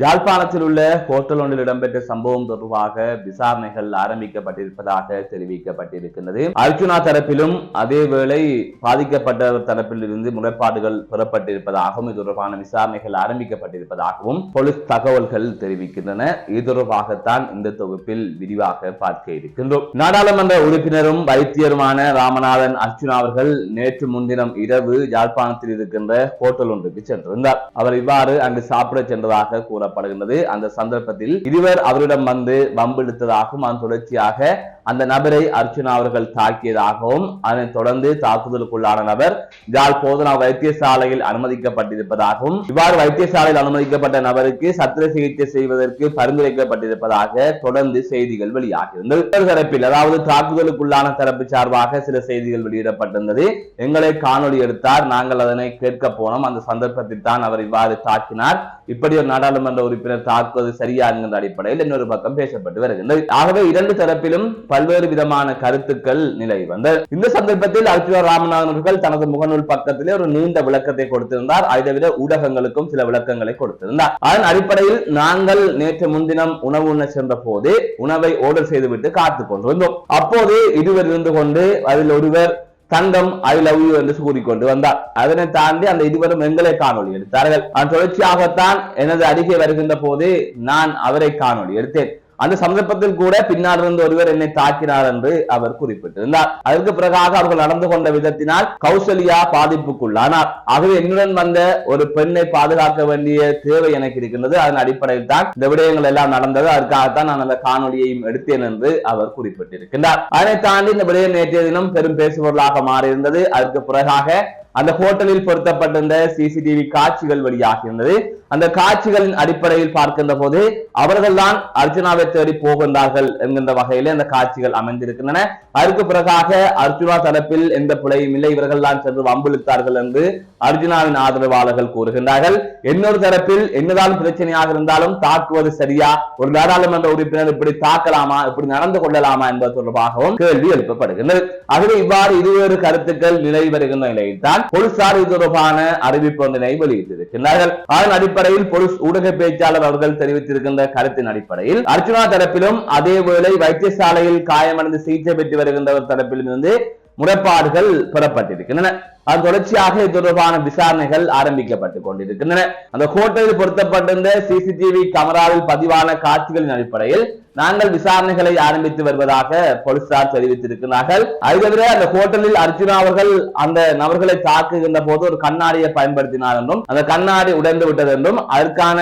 யாழ்ப்பாணத்தில் உள்ள ஹோட்டல் ஒன்றில் இடம்பெற்ற சம்பவம் தொடர்பாக விசாரணைகள் ஆரம்பிக்கப்பட்டிருப்பதாக தெரிவிக்கப்பட்டிருக்கின்றது. அர்ஜுனா தரப்பிலும் அதேவேளை பாதிக்கப்பட்ட தரப்பில் இருந்து முறைப்பாடுகள் பெறப்பட்டிருப்பதாகவும் இது தொடர்பான விசாரணைகள் ஆரம்பிக்கப்பட்டிருப்பதாகவும் போலீஸ் தகவல்கள் தெரிவிக்கின்றன. இது தொடர்பாகத்தான் இந்த தொகுப்பில் விரிவாக பார்க்க இருக்கின்றோம். நாடாளுமன்ற உறுப்பினரும் வைத்தியருமான ராமநாதன் அர்ஜுனா அவர்கள் நேற்று முன்தினம் இரவு யாழ்ப்பாணத்தில் இருக்கின்ற ஹோட்டல் ஒன்றுக்கு சென்றிருந்தார். அவர் இவ்வாறு அங்கு சாப்பிட சென்றதாக கூறப்படுகின்றது அந்த சந்தர்ப்பத்தில் இருவர் அவரிடம் வந்து வம்பிழுத்ததாகவும் அதன் தொடர்ச்சியாக அந்த நபரை அர்ச்சுனா அவர்கள் தாக்கியதாகவும் அதனைத் தொடர்ந்து தாக்குதலுக்குள்ளான நபர் ஜால் போதனா வைத்தியசாலையில் அனுமதிக்கப்பட்டிருப்பதாகவும் இவ்வாறு வைத்தியசாலையில் அனுமதிக்கப்பட்ட நபருக்கு சத்திர சிகிச்சை செய்வதற்கு பரிந்துரைக்கப்பட்டிருப்பதாக தொடர்ந்து செய்திகள் வெளியாகியிருந்தது. தரப்பில் அதாவது தாக்குதலுக்குள்ளான தரப்பு சார்பாக சில செய்திகள் வெளியிடப்பட்டிருந்தது. எங்களை காணொளி எடுத்தார். நாங்கள் அதனை கேட்க போனோம். அந்த சந்தர்ப்பத்தில் தான் அவர் இவ்வாறு தாக்கினார். இப்படி ஒரு நாடாளுமன்ற உறுப்பினர் தாக்குவது சரியா என்கின்ற அடிப்படையில் இன்னொரு பக்கம் பேசப்பட்டு வருகின்றது. ஆகவே இரண்டு தரப்பிலும் பல்வேறு விதமான கருத்துக்கள் நிலை வந்தது. இந்த சந்தர்ப்பத்தில் அர்ச்சுனா ராமநாதன் அவர்கள் தனது முகநூல் பக்கத்திலே ஒரு நீண்ட விளக்கத்தை கொடுத்திருந்தார். அதை விட ஊடகங்களுக்கும் சில விளக்கங்களை கொடுத்திருந்தார். அதன் அடிப்படையில் நாங்கள் நேற்று முன்தினம் உணவு உண்ண சென்ற போது உணவை ஆர்டர் செய்துவிட்டு காத்துக் கொண்டிருந்தோம். அப்போது இருவர் இருந்து கொண்டு அதில் ஒருவர் தங்கம் ஐ லவ் யூ என்று கூறிக்கொண்டு வந்தார். அதனை தாண்டி அந்த இருவரும் எங்களை காணொளி எடுத்தார்கள். அந்த தொடர்ச்சியாகத்தான் எனது அருகே வருகின்ற போது நான் அவரை காணொளி எடுத்தேன். அந்த சந்தர்ப்பத்தில் கூட பின்னால் இருந்து ஒருவர் என்னை தாக்கினார் என்று அவர் குறிப்பிட்டிருந்தார். அதற்கு பிறகாக அவர்கள் நடந்து கொண்ட விதத்தினால் கௌசல்யா பாதிப்புக்குள்ளானார். ஆகவே என்னுடன் வந்த ஒரு பெண்ணை பாதுகாக்க வேண்டிய தேவை எனக்கு இருக்கின்றது அதன் அடிப்படையில் தான் இந்த விடயங்கள் எல்லாம் நடந்தது. அதற்காகத்தான் நான் அந்த காணொலியையும் எடுத்தேன் என்று அவர் குறிப்பிட்டிருக்கின்றார். அதனை தாண்டி இந்த விடயம் நேற்றைய தினம் பெரும் பேசுபொருளாக மாறியிருந்தது. அதற்கு பிறகாக அந்த ஹோட்டலில் பொருத்தப்பட்டிருந்த சிசிடிவி காட்சிகள் வெளியாகியிருந்தது. அந்த காட்சிகளின் அடிப்படையில் பார்க்கின்ற போது அவர்கள் தான் அர்ஜுனாவை தேடி போகின்றார்கள் என்கின்ற வகையில அந்த காட்சிகள் அமைந்திருக்கின்றன. அதற்கு பிறகாக அர்ஜுனா தரப்பில் எந்த பிழையும் இல்லை. இவர்கள் தான் சென்று வம்பிழுத்தார்கள் என்று அர்ஜுனாவின் ஆதரவாளர்கள் கூறுகின்றார்கள். இன்னொரு தரப்பில் என்னதான் பிரச்சனையாக இருந்தாலும் தாக்குவது சரியா? ஒரு நாடாளுமன்ற உறுப்பினர் இப்படி தாக்கலாமா? இப்படி நடந்து கொள்ளலாமா என்பது தொடர்பாகவும் கேள்வி எழுப்பப்படுகின்றது. ஆகவே இவ்வாறு இருவேறு கருத்துக்கள் நிலை வருகின்ற நிலையில்தான் தான் போலீசார் இது தொடர்பான அறிவிப்பு ஒன்றினை வெளியிட்டிருக்கிறார்கள் அதன் அடிப்படையில் போலீஸ் ஊடக பேச்சாளர் அவர்கள் தெரிவித்திருக்கின்ற கருத்தின் அடிப்படையில் அர்ச்சுனா தரப்பிலும் அதேவேளை வைத்தியசாலையில் காயமடைந்து சிகிச்சை பெற்று வருகின்றவர் தரப்பிலும் இருந்து முறைப்பாடுகள் பெறப்பட்டிருக்கின்றன. அது தொடர்ச்சியாக இது தொடர்பான விசாரணைகள் ஆரம்பிக்கப்பட்டுக் கொண்டிருக்கின்றன. அந்த ஹோட்டலில் பொருத்தப்பட்டிருந்த சிசிடிவி கேமராவில் பதிவான காட்சிகளின் அடிப்படையில் நாங்கள் விசாரணைகளை ஆரம்பித்து வருவதாக போலீசார் தெரிவித்திருக்கிறார்கள். அது தவிர அந்த ஹோட்டலில் அர்ஜுனா அவர்கள் அந்த நபர்களை தாக்குகின்ற போது ஒரு கண்ணாடியை பயன்படுத்தினார் என்றும் அந்த கண்ணாடி உடைந்து விட்டது என்றும் அதற்கான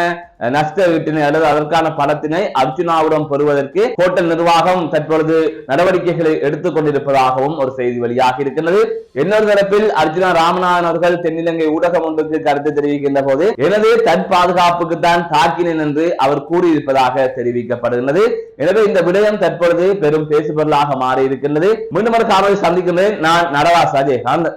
நஷ்ட வீட்டினை அல்லது அதற்கான பணத்தினை அர்ஜுனாவிடம் பெறுவதற்கு ஹோட்டல் நிர்வாகம் தற்பொழுது நடவடிக்கைகளை எடுத்துக் கொண்டிருப்பதாகவும் ஒரு செய்தி வெளியாக இருக்கின்றது. இன்னொரு தரப்பில் அர்ஜுனா ராமநாதன் அவர்கள் தென்னிலங்கை ஊடகம் ஒன்றுக்கு கருத்து தெரிவிக்கின்ற போது எனவே தன் பாதுகாப்புக்கு தான் தாக்கினேன் என்று அவர் கூறியிருப்பதாக தெரிவிக்கப்படுகின்றது. எனவே இந்த விடயம் தற்பொழுது பெரும் பேசுபொருளாக மாறி இருக்கின்றது மீண்டும் ஒரு காணொலி சந்திக்கின்றேன். நான் நடராஜ் அஜயகாந்த்